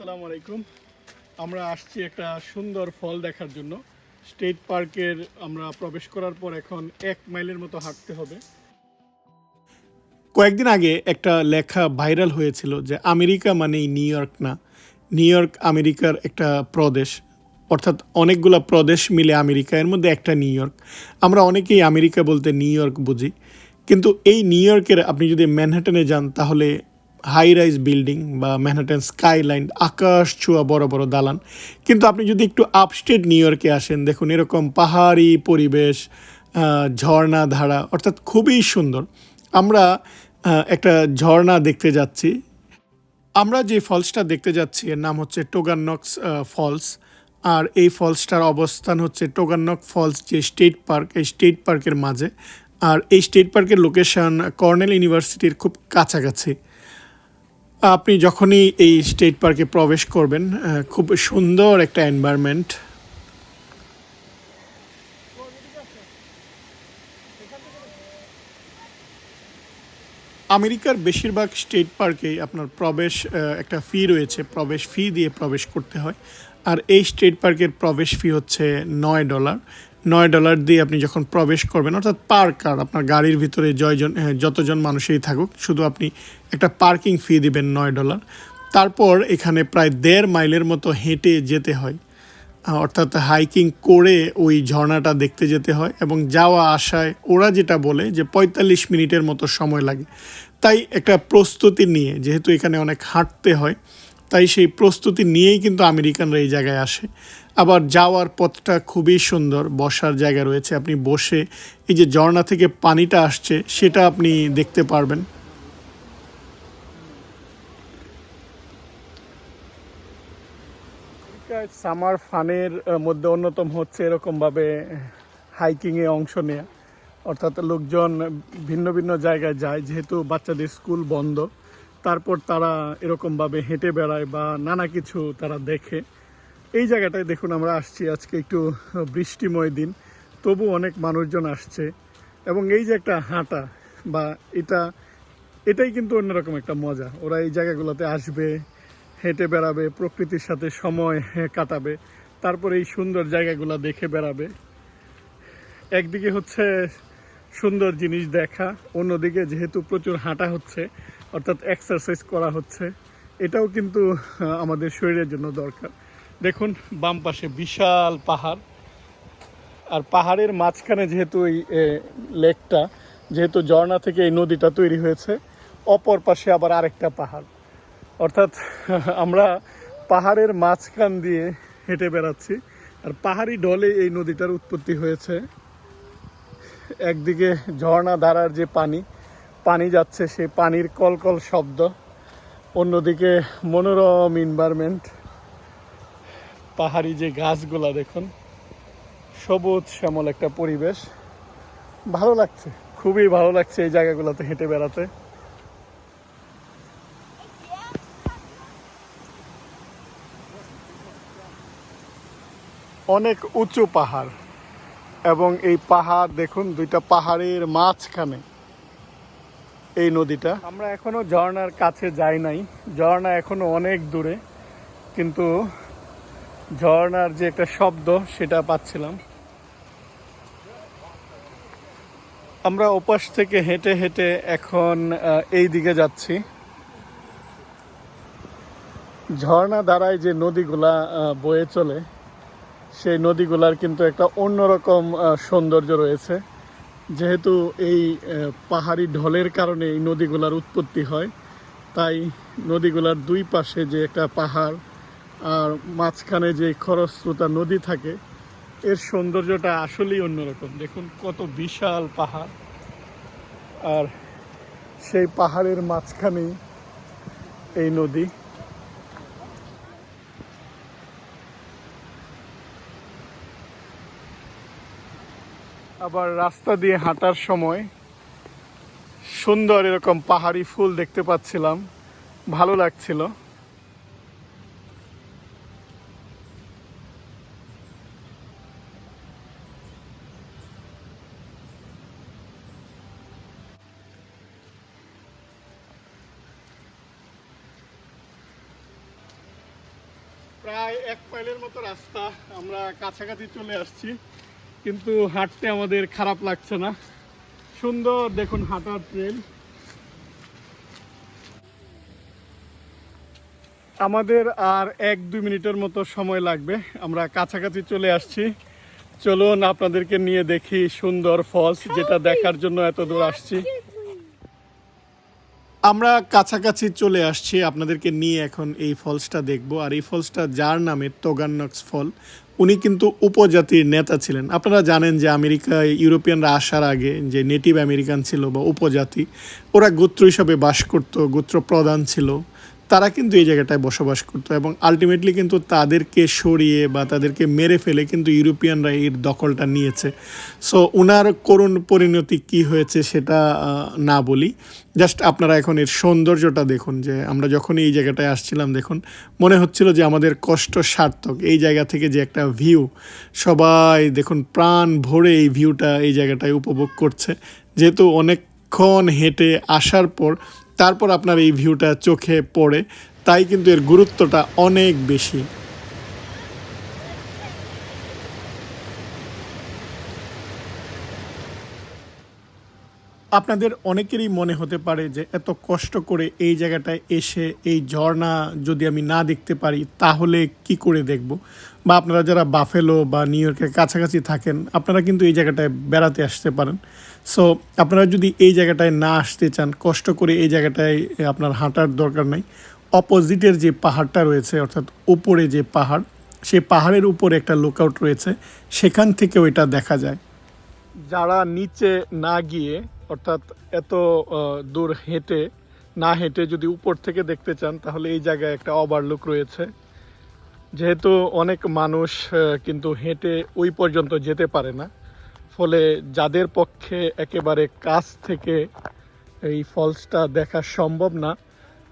আসসালামু আলাইকুম। আমরা আসছি একটা সুন্দর ফল দেখার জন্য। স্টেট পার্কের আমরা প্রবেশ করার পর এখন এক মাইলের মতো হাঁটতে হবে। কয়েকদিন আগে একটা লেখা ভাইরাল হয়েছিল যে আমেরিকা মানেই নিউ ইয়র্ক না। নিউ ইয়র্ক আমেরিকার একটা প্রদেশ। অর্থাৎ অনেকগুলো প্রদেশ মিলে আমেরিকা, এর মধ্যে একটা নিউ ইয়র্ক। আমরা অনেকেই আমেরিকা বলতে নিউ ইয়র্ক বুঝি। কিন্তু এই নিউ ইয়র্কের আপনি যদি ম্যানহাটনে যান তাহলে হাই রাইজ বিল্ডিং বা ম্যানহাটন স্কাইলাইন আকাশ ছোঁয়া বড় বড় দালান। কিন্তু আপনি যদি একটু আপস্টেট নিউ ইয়র্কে আসেন, দেখুন এরকম পাহাড়ি পরিবেশ ঝর্ণা ধারা, অর্থাৎ খুবই সুন্দর। আমরা একটা ঝর্ণা দেখতে যাচ্ছি। আমরা যে ফলসটা দেখতে যাচ্ছি, এর নাম হচ্ছে টোগানক্স ফলস আর এই ফলসটার অবস্থান হচ্ছে টোগানক ফলস যে স্টেট পার্ক এই স্টেট পার্কের মাঝে। আর এই স্টেট পার্কের লোকেশন কর্নেল ইউনিভার্সিটির খুব কাছাকাছি। আপনি যখনই এই স্টেট পার্কে প্রবেশ করবেন খুব সুন্দর একটা এনভায়রনমেন্ট আমেরিকার বেশিরভাগ স্টেট পার্কেই আপনার প্রবেশ একটা ফি রয়েছে, প্রবেশ ফি দিয়ে প্রবেশ করতে হয়। আর এই স্টেট পার্কের প্রবেশ ফি হচ্ছে নয় ডলার। নয় ডলার দিয়ে আপনি যখন প্রবেশ করবেন, অর্থাৎ পার কার আপনার গাড়ির ভিতরে জয়জন যতজন মানুষই থাকুক, শুধু আপনি একটা পার্কিং ফি দিবেন নয় ডলার। তারপর এখানে প্রায় দেড় মাইলের মতো হেঁটে যেতে হয়। অর্থাৎ হাইকিং করে ওই ঝর্ণাটা দেখতে যেতে হয় এবং যাওয়া আসায় ওরা যেটা বলে যে পঁয়তাল্লিশ মিনিটের মতো সময় লাগে। তাই একটা প্রস্তুতি নিয়ে, যেহেতু এখানে অনেক হাঁটতে হয়, তাই সেই প্রস্তুতি নিয়েই কিন্তু আমেরিকানরা এই জায়গায় আসে। আবার যাওয়ার পথটা খুবই সুন্দর, বসার জায়গা রয়েছে, আপনি বসে এই যে ঝর্ণা থেকে পানিটা আসছে, সেটা আপনি দেখতে পারবেন। সামার ফানের মধ্যে অন্যতম হচ্ছে এরকমভাবে হাইকিংয়ে অংশ নেওয়া অর্থাৎ লোকজন ভিন্ন ভিন্ন জায়গায় যায়, যেহেতু বাচ্চাদের স্কুল বন্ধ। তারপর তারা এরকমভাবে হেঁটে বেড়ায় বা নানা কিছু তারা দেখে। এই জায়গাটায় দেখুন আমরা আসছি, আজকে একটু বৃষ্টিময় দিন। তবু অনেক মানুষজন আসছে। এবং এই যে একটা হাঁটা, বা এটা, এটাই কিন্তু অন্যরকম একটা মজা। ওরা এই জায়গাগুলোতে আসবে হেঁটে বেড়াবে, প্রকৃতির সাথে সময় কাটাবে, তারপরে এই সুন্দর জায়গাগুলো দেখে বেড়াবে। একদিকে হচ্ছে সুন্দর জিনিস দেখা, অন্যদিকে যেহেতু প্রচুর হাঁটা হচ্ছে, অর্থাৎ এক্সারসাইজ করা হচ্ছে, এটাও কিন্তু আমাদের শরীরের জন্য দরকার। দেখুন, বাম পাশে বিশাল পাহাড়, আর পাহাড়ের মাঝখানে যেহেতু এই লেকটা, যেহেতু ঝর্ণা থেকে এই নদীটা তৈরি হয়েছে, অপর পাশে আবার আরেকটা পাহাড়। অর্থাৎ আমরা পাহাড়ের মাঝখান দিয়ে হেঁটে বেড়াচ্ছি। আর পাহাড়ি ডলে এই নদীটার উৎপত্তি হয়েছে। একদিকে ঝর্ণা ধারার যে পানি পানি যাচ্ছে সেই পানির কলকল শব্দ। অন্যদিকে মনোরম এনভায়রনমেন্ট পাহাড়ি যে গাছগুলা দেখুন, সবুজ শ্যামল একটা পরিবেশ। ভালো লাগছে, খুবই ভালো লাগছে এই জায়গাগুলোতে হেঁটে বেড়াতে। অনেক উঁচু পাহাড়। এবং এই পাহাড়, দেখুন, দুইটা পাহাড়ের মাঝখানে। এই নদীটা। আমরা এখনও ঝর্ণার কাছে যাই নাই। ঝর্ণা এখনও অনেক দূরে, কিন্তু ঝর্ণার যে একটা শব্দ, সেটা পাচ্ছিলাম। আমরা ওপাশ থেকে হেঁটে হেঁটে এখন এই দিকে যাচ্ছি। ঝর্ণা দ্বারায় যে নদীগুলা বয়ে চলে সেই নদীগুলার কিন্তু একটা অন্যরকম সৌন্দর্য রয়েছে। যেহেতু এই পাহাড়ি ঢলের কারণে এই নদীগুলার উৎপত্তি হয়, তাই নদীগুলার দুই পাশে যে একটা পাহাড় আর মাঝখানে যে খরস্রোতা নদী থাকে, এর সৌন্দর্যটা আসলেই অন্যরকম। দেখুন কত বিশাল পাহাড়। আর সেই পাহাড়ের মাঝখানেই এই নদী। আবার রাস্তা দিয়ে হাঁটার সময় সুন্দর এরকম পাহাড়ি ফুল দেখতে পাচ্ছিলাম। ভালো লাগছিল। প্রায় এক মাইলের মতো রাস্তা আমরা কাছাকাছি চলে আসছি। কিন্তু হাঁটতে আমাদের খারাপ লাগছে না। সুন্দর দেখুন হাঁটার ট্রেন আমাদের আর এক দুই মিনিটের মতো সময় লাগবে। আমরা কাছাকাছি চলে আসছি। চলুন আপনাদেরকে নিয়ে দেখি সুন্দর ফলস যেটা দেখার জন্য এত দূর আসছি। আমরা কাছাকাছি চলে আসছি। আপনাদেরকে নিয়ে এখন এই ফলসটা দেখব। আর এই ফলসটা যার নামে তোগান্নক্স ফল? উনি কিন্তু উপজাতির নেতা ছিলেন। আপনারা জানেন যে আমেরিকা, ইউরোপিয়ানরা আসার আগে যে নেটিভ আমেরিকান ছিল বা উপজাতি, ওরা গোত্র হিসাবে বাস করতো, গোত্র প্রধান ছিল। তারা কিন্তু এই জায়গাটায় বসবাস করতো এবং আলটিমেটলি কিন্তু তাদেরকে সরিয়ে বা তাদেরকে মেরে ফেলে কিন্তু ইউরোপিয়ানরা এর দখলটা নিয়েছে। সো ওনার করুণ পরিণতি কি হয়েছে সেটা না বলি। জাস্ট আপনারা এখন এর সৌন্দর্যটা দেখুন যে আমরা যখন এই জায়গাটায় আসছিলাম দেখুন, মনে হচ্ছিল যে আমাদের কষ্ট সার্থক। এই জায়গা থেকে যে একটা ভিউ সবাই দেখুন প্রাণ ভরে এই ভিউটা এই জায়গাটায় উপভোগ করছে। যেহেতু অনেকক্ষণ হেঁটে আসার পর তারপর আপনার এই ভিউটা চোখে পড়ে তাই কিন্তু এর গুরুত্বটা অনেক বেশি। আপনাদের অনেকেরই মনে হতে পারে যে এত কষ্ট করে এই জায়গাটায় এসে এই ঝর্ণা যদি আমি না দেখতে পারি, তাহলে কি করে দেখব? বা আপনারা যারা বাফেলো বা নিউ ইয়র্কের কাছাকাছি থাকেন, আপনারা কিন্তু এই জায়গাটায় বেড়াতে আসতে পারেন। সো আপনারা যদি এই জায়গাটায় না আসতে চান, কষ্ট করে এই জায়গাটায় আপনার হাঁটার দরকার নাই। অপোজিটের যে পাহাড়টা রয়েছে, অর্থাৎ উপরে যে পাহাড়, সে পাহাড়ের উপরে একটা লুকআউট রয়েছে। সেখান থেকেও এটা দেখা যায়। যারা নিচে না গিয়ে অর্থাৎ এত দূর হেঁটে, না হেঁটে যদি উপর থেকে দেখতে চান, তাহলে এই জায়গায় একটা ওভারলুক রয়েছে। যেহেতু অনেক মানুষ কিন্তু হেঁটে ওই পর্যন্ত যেতে পারে না, ফলে যাদের পক্ষে একেবারে কাছ থেকে এই ফলসটা দেখা সম্ভব না,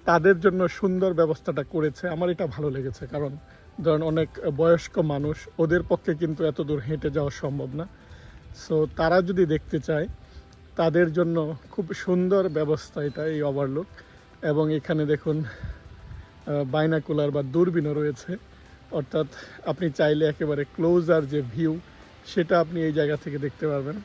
তাদের জন্য সুন্দর ব্যবস্থাটা করেছে। আমার এটা ভালো লেগেছে, কারণ ধরেন অনেক বয়স্ক মানুষ, ওদের পক্ষে কিন্তু এত দূর হেঁটে যাওয়া সম্ভব না। সো তারা যদি দেখতে চায় তাদের জন্য খুব সুন্দর ব্যবস্থা এটা এই ওভারলুক এবং এখানে দেখুন বাইনাকুলার বা দূরবীনও রয়েছে। অর্থাৎ আপনি চাইলে একেবারে ক্লোজার যে ভিউ সেটা আপনি এই জায়গা থেকে দেখতে পারবেন।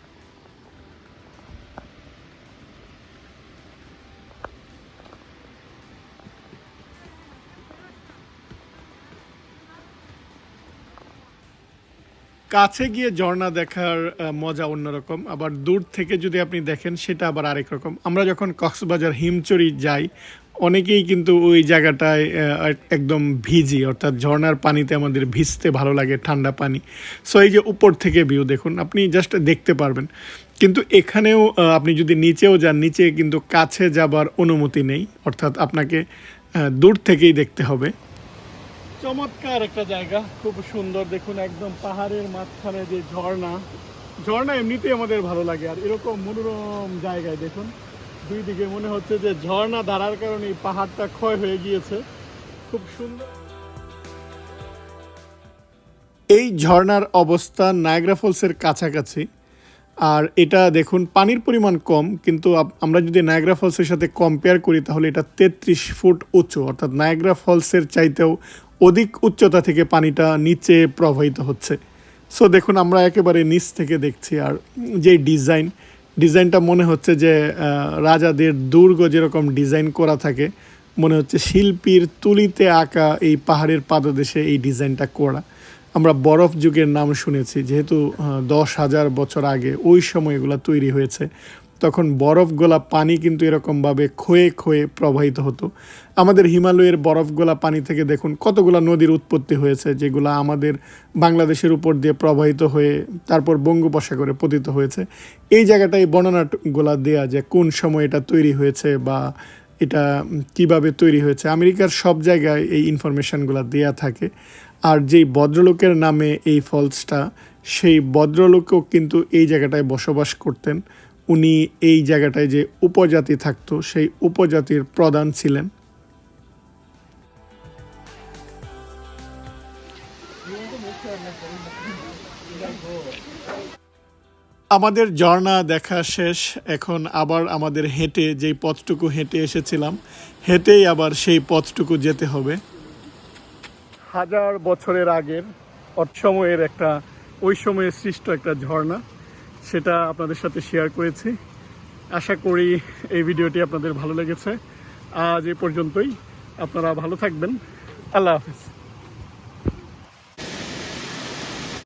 কাছে গিয়ে ঝর্ণা দেখার মজা অন্যরকম। আবার দূর থেকে যদি আপনি দেখেন, সেটা আবার আরেক রকম। আমরা যখন কক্সবাজার, হিমচরি যাই, অনেকেই কিন্তু ওই জায়গাটায় একদম ভিজি। অর্থাৎ ঝর্ণার পানিতে আমাদের ভিজতে ভালো লাগে, ঠান্ডা পানি। সো এই যে উপর থেকে ভিউ দেখুন, আপনি জাস্ট দেখতে পারবেন। কিন্তু এখানেও আপনি যদি নিচেও যান, নিচে কিন্তু কাছে যাবার অনুমতি নেই। অর্থাৎ আপনাকে দূর থেকেই দেখতে হবে। চমৎকার একটা জায়গা, খুব সুন্দর। দেখুন, একদম পাহাড়ের মাঝখানে যে ঝর্ণা ঝর্ণা এমনিতেই আমাদের ভালো লাগে। আর এরকম মনোরম জায়গায় দেখুন, দুই দিকে মনে হচ্ছে যে ঝর্ণা দাঁড়ার কারণে এই পাহাড়টা ক্ষয় হয়ে গিয়েছে। খুব সুন্দর। এই ঝর্ণার অবস্থান নায়গ্রা ফলসের কাছাকাছি। আর এটা দেখুন, পানির পরিমাণ কম, কিন্তু আমরা যদি নায়গ্রা ফলসের সাথে কম্পেয়ার করি, তাহলে এটা তেত্রিশ ফুট উঁচু। অর্থাৎ নায়গ্রা ফলসের চাইতেও অধিক উচ্চতা থেকে পানিটা নিচে প্রবাহিত হচ্ছে। সো দেখুন, আমরা একেবারে নিচ থেকে দেখছি, আর যে ডিজাইন, ডিজাইনটা মনে হচ্ছে যে রাজাদের দুর্গ যেরকম ডিজাইন করা থাকে, মনে হচ্ছে শিল্পীর তুলিতে আঁকা এই পাহাড়ের পাদদেশে এই ডিজাইনটা করা। আমরা বরফ যুগের নাম শুনেছি, যেহেতু দশ হাজার বছর আগে ওই সময় এগুলো তৈরি হয়েছে, তখন বরফগোলা পানি কিন্তু এরকমভাবে ক্ষয়ে ক্ষয়ে প্রবাহিত হতো। আমাদের হিমালয়ের বরফগোলা পানি থেকে দেখুন কতগুলো নদীর উৎপত্তি হয়েছে, যেগুলো আমাদের বাংলাদেশের উপর দিয়ে প্রবাহিত হয়ে তারপর বঙ্গোপসাগরে পতিত হয়েছে। এই জায়গাটায় বর্ণনাগুলা দেয়া যে কোন সময় এটা তৈরি হয়েছে বা এটা কীভাবে তৈরি হয়েছে, আমেরিকার সব জায়গায় এই ইনফরমেশনগুলো দেয়া থাকে। আর যেই ভদ্রলোকের নামে এই ফলসটা, সেই ভদ্রলোকও কিন্তু এই জায়গাটায় বসবাস করতেন। উনি এই জায়গাটায় যে উপজাতি থাকতো, সেই উপজাতির প্রধান ছিলেন। আমাদের ঝর্ণা দেখা শেষ, এখন আবার আমাদের হেঁটে, যেই পথটুকু হেঁটে এসেছিলাম, হেঁটেই আবার সেই পথটুকু যেতে হবে। হাজার বছরের আগের সময়ের একটা, ওই সময়ে সৃষ্ট একটা ঝর্ণা, সেটা আপনাদের সাথে শেয়ার করেছি। আশা করি এই ভিডিওটি আপনাদের ভালো লেগেছে। আজ এ পর্যন্তই। আপনারা ভালো থাকবেন। আল্লাহ হাফিজ।